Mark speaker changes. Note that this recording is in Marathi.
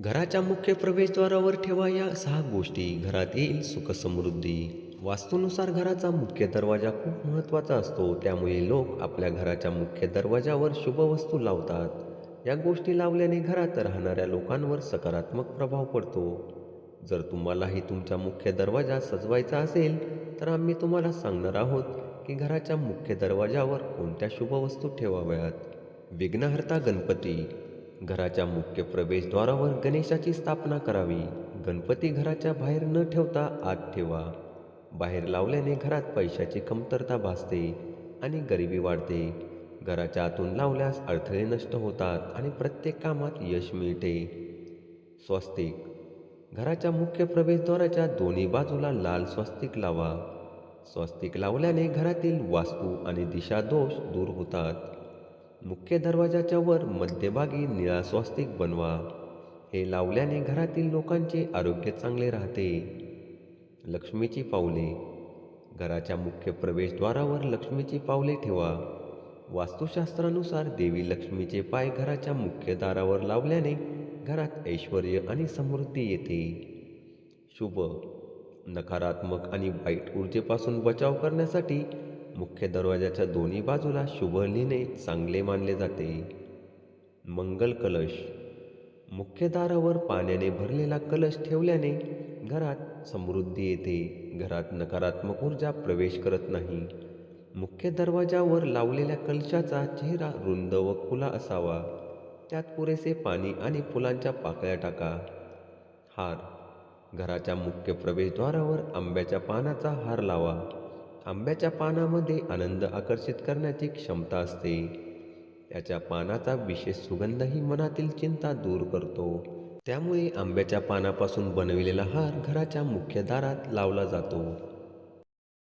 Speaker 1: घराच्या मुख्य प्रवेशद्वारावर ठेवा या सहा गोष्टी. घरात येईल सुखसमृद्धी वास्तूनुसार घराचा मुख्य दरवाजा खूप महत्त्वाचा असतो. त्यामुळे लोक आपल्या घराच्या मुख्य दरवाजावर शुभ वस्तू लावतात. या गोष्टी लावल्याने घरात राहणाऱ्या लोकांवर सकारात्मक प्रभाव पडतो. जर तुम्हालाही तुमचा मुख्य दरवाजा सजवायचा असेल तर आम्ही तुम्हाला सांगणार आहोत की घराच्या मुख्य दरवाजावर कोणत्या शुभ वस्तू ठेवाव्यात? विघ्नहर्ता गणपती. घराच्या मुख्य प्रवेशद्वारावर गणेशाची स्थापना करावी. गणपती घराच्या बाहेर न ठेवता आत ठेवा. बाहेर लावल्याने घरात पैशाची कमतरता भासते आणि गरिबी वाढते. घराच्या आतून लावल्यास अडथळे नष्ट होतात आणि प्रत्येक कामात यश मिळते. स्वस्तिक. घराच्या मुख्य प्रवेशद्वाराच्या दोन्ही बाजूला लाल स्वस्तिक लावा. स्वस्तिक लावल्याने घरातील वास्तू आणि दिशा दोष दूर होतात. मुख्य दरवाजाच्या वर मध्यभागी निळा स्वास्तिक बनवा. हे लावल्याने घरातील लोकांचे आरोग्य चांगले राहते. लक्ष्मीची पावले. घराच्या मुख्य प्रवेशद्वारावर लक्ष्मीची पावले ठेवा. वास्तुशास्त्रानुसार देवी लक्ष्मीचे पाय घराच्या मुख्य दारावर लावल्याने घरात ऐश्वर आणि समृद्धी येते. शुभ. नकारात्मक आणि वाईट ऊर्जेपासून बचाव करण्यासाठी मुख्य दरवाजाच्या दोन्ही बाजूला शुभलीने चांगले मानले जाते. मंगल कलश. मुख्य दारावर पाण्याने भरलेला कलश ठेवल्याने घरात समृद्धी येते. घरात नकारात्मक ऊर्जा प्रवेश करत नाही. मुख्य दरवाजावर लावलेल्या कलशाचा चेहरा रुंद व खुला असावा. त्यात पुरेसे पाणी आणि फुलांच्या पाकळ्या टाका. हार. घराच्या मुख्य प्रवेशद्वारावर आंब्याच्या पानाचा हार लावा. आंब्याच्या पानामध्ये आनंद आकर्षित करण्याची क्षमता असते. त्याच्या पानाचा विशेष सुगंधही मनातील चिंता दूर करतो. त्यामुळे आंब्याच्या पानापासून बनविलेला हार घराच्या मुख्य दारात लावला जातो.